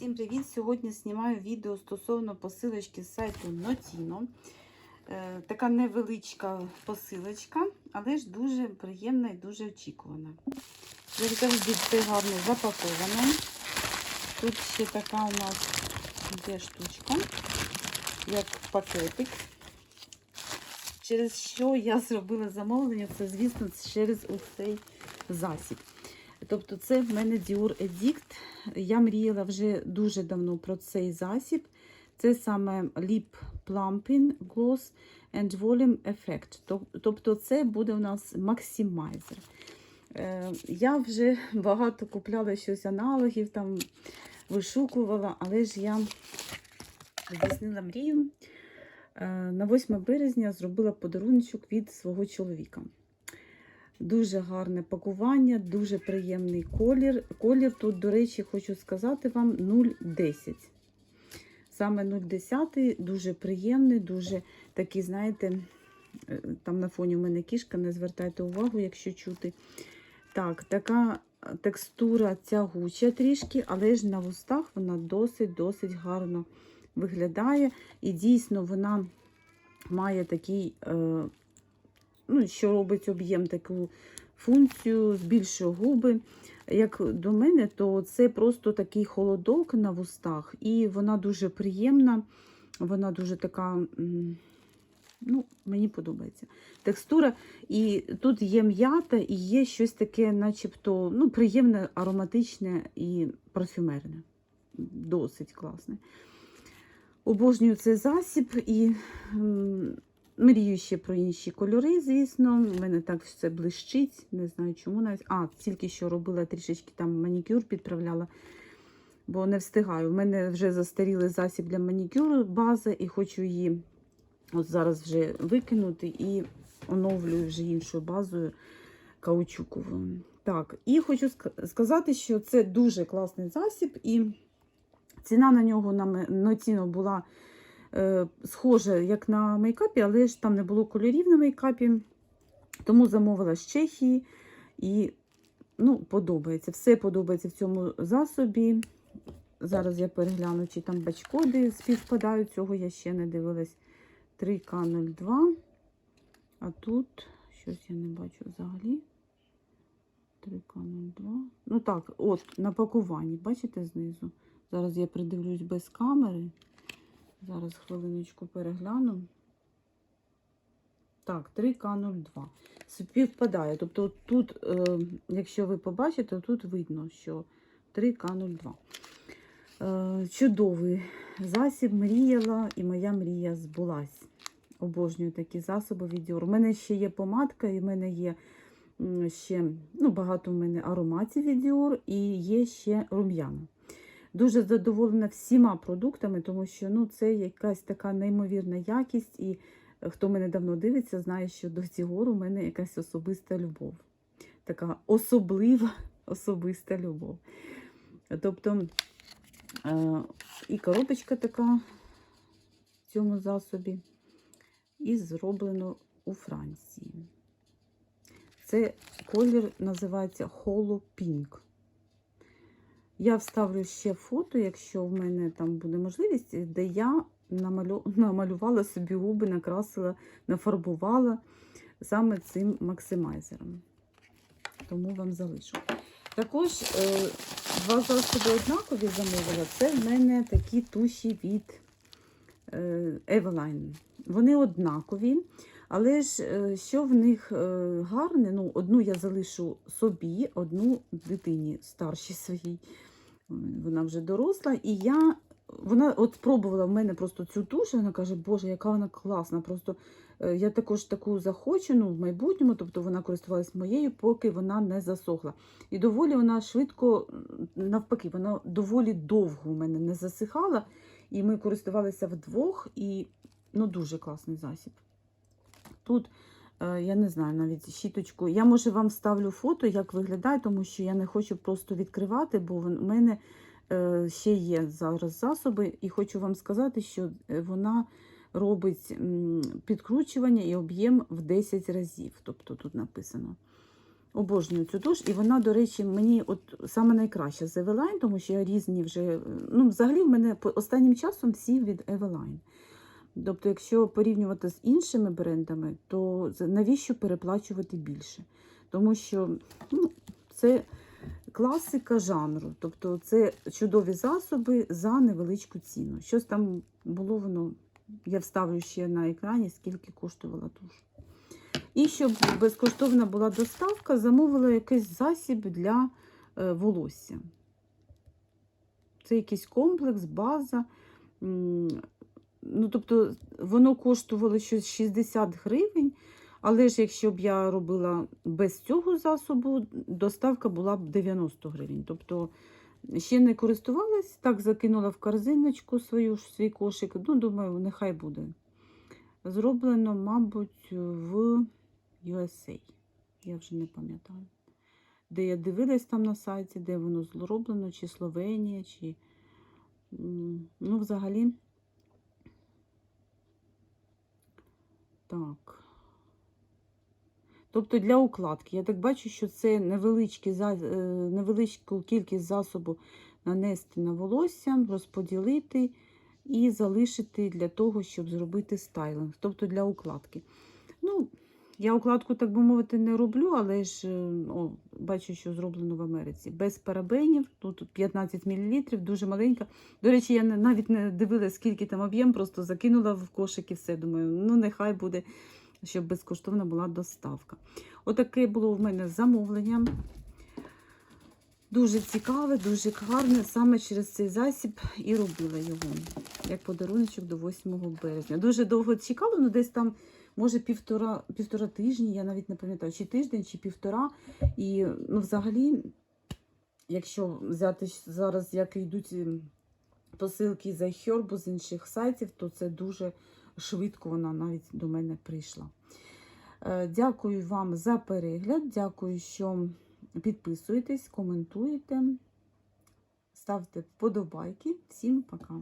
Всім привіт! Сьогодні знімаю відео стосовно посилочки з сайту Notino. Е, така невеличка посилочка, але ж дуже приємна і дуже очікувана. Завжди, все гарно запаковано. Тут ще така у нас є штучка, як пакетик. Через що я зробила замовлення, це, звісно, через цей засіб. Тобто, це в мене Dior Edict. Я мріяла вже дуже давно про цей засіб. Це саме Lip Plumping Gloss and Volume Effect. Тобто, це буде у нас максимайзер. Я вже багато купляла щось аналогів, там вишукувала, але ж я здійснила мрію. На 8 березня зробила подарунок від свого чоловіка. Дуже гарне пакування, дуже приємний колір. Колір тут, до речі, хочу сказати вам 0,10. Саме 0,10 дуже приємний, дуже такий, знаєте, там на фоні в мене кішка, не звертайте увагу, якщо чути. Так, така текстура тягуча трішки, але ж на вустах вона досить-досить гарно виглядає. І дійсно вона має такий. Е, ну, що робить об'єм таку функцію, збільшує губи. Як до мене, то це просто такий холодок на вустах, і вона дуже приємна, вона дуже така, ну, мені подобається. Текстура, і тут є м'ята, і є щось таке, начебто, ну, приємне, ароматичне і парфюмерне. Досить класне. Обожнюю цей засіб і Мрію ще про інші кольори, звісно. У мене так все блищить, не знаю чому навіть. А, тільки що робила трішечки там манікюр, підправляла, бо не встигаю. У мене вже застарілий засіб для манікюру, база, і хочу її от зараз вже викинути і оновлюю вже іншою базою каучуковою. Так, і хочу сказати, що це дуже класний засіб, і ціна на нього на ціну була. Е, схоже, як на мейкапі, але ж там не було кольорів на мейкапі. Тому замовила з Чехії і ну, подобається. Все подобається в цьому засобі. Зараз я перегляну, чи там бачкоди співпадають, цього я ще не дивилась. 3К02. А тут щось я не бачу взагалі. 3К02. Ну так, от, на пакуванні, бачите знизу? Зараз я придивлюсь без камери. Зараз хвилиночку перегляну. Так, 3К02. Співпадає. Тобто тут, е, якщо ви побачите, тут видно, що 3К02. Е, чудовий засіб мріяла, і моя мрія збулась. Обожнюю такі засоби від Dior. У мене ще є помадка, і в мене є ще ну, багато в мене ароматів від Dior, і є ще рум'яна. Дуже задоволена всіма продуктами, тому що ну, це якась така неймовірна якість. І е, хто мене давно дивиться, знає, що до Dior у мене якась особиста любов. Така особлива особиста любов. Тобто е, і коробочка така в цьому засобі, і зроблено у Франції. Це колір називається Hollow Pink. Я вставлю ще фото, якщо в мене там буде можливість, де я намалю... намалювала собі губи, накрасила, нафарбувала саме цим максимайзером. Тому вам залишу. Також е, два засоби однакові замовила. Це в мене такі туші від е, Eveline. Вони однакові. Але ж е, що в них гарне, ну, одну я залишу собі, одну дитині старшій своїй вона вже доросла, і я вона от спробувала в мене просто цю туш, вона каже, Боже, яка вона класна. Просто е, я також таку захочу ну, в майбутньому, тобто вона користувалась моєю, поки вона не засохла. І доволі вона швидко, навпаки, вона доволі довго у мене не засихала. І ми користувалися вдвох, і ну, дуже класний засіб. Тут я не знаю навіть щіточку. Я, може, вам ставлю фото, як виглядає, тому що я не хочу просто відкривати, бо в мене е, ще є зараз засоби, і хочу вам сказати, що е, вона робить підкручування і об'єм в 10 разів. Тобто тут написано. Обожнюю цю туш, і вона, до речі, мені от саме найкраща з Eveline, тому що я різні вже. Ну, взагалі, в мене останнім часом всі від Eveline. Тобто, якщо порівнювати з іншими брендами, то навіщо переплачувати більше? Тому що ну, це класика жанру, тобто це чудові засоби за невеличку ціну. Щось там було воно, я вставлю ще на екрані, скільки коштувала туш. І щоб безкоштовна була доставка, замовила якийсь засіб для е, волосся. Це якийсь комплекс, база. Ну, тобто, воно коштувало щось 60 гривень, але ж якщо б я робила без цього засобу, доставка була б 90 гривень. Тобто ще не користувалась, так закинула в корзиночку свою, свій кошик. Ну, думаю, нехай буде. Зроблено, мабуть, в USA. Я вже не пам'ятаю. Де я дивилась там на сайті, де воно зроблено, чи Словенія, чи. Ну, взагалі. Так. Тобто для укладки. Я так бачу, що це е, невеличку кількість засобу нанести на волосся, розподілити і залишити для того, щоб зробити стайлинг, тобто для укладки. Ну, я укладку, так би мовити, не роблю, але ж е, о, бачу, що зроблено в Америці. Без парабенів, тут 15 мл, дуже маленька. До речі, я навіть не дивилася, скільки там об'єм, просто закинула в кошик і все. Думаю, ну нехай буде, щоб безкоштовна була доставка. Отаке було в мене замовлення. Дуже цікаве, дуже гарне. Саме через цей засіб і робила його як подаруночок до 8 березня. Дуже довго чекала, ну десь там, може, півтора, півтора тижні, я навіть не пам'ятаю, чи тиждень, чи півтора. І ну, взагалі, якщо взяти зараз, як йдуть ем, посилки за Хьорбу з інших сайтів, то це дуже швидко вона навіть до мене прийшла. Е, Дякую вам за перегляд. Дякую, що підписуєтесь, коментуєте, ставте вподобайки. Всім пока!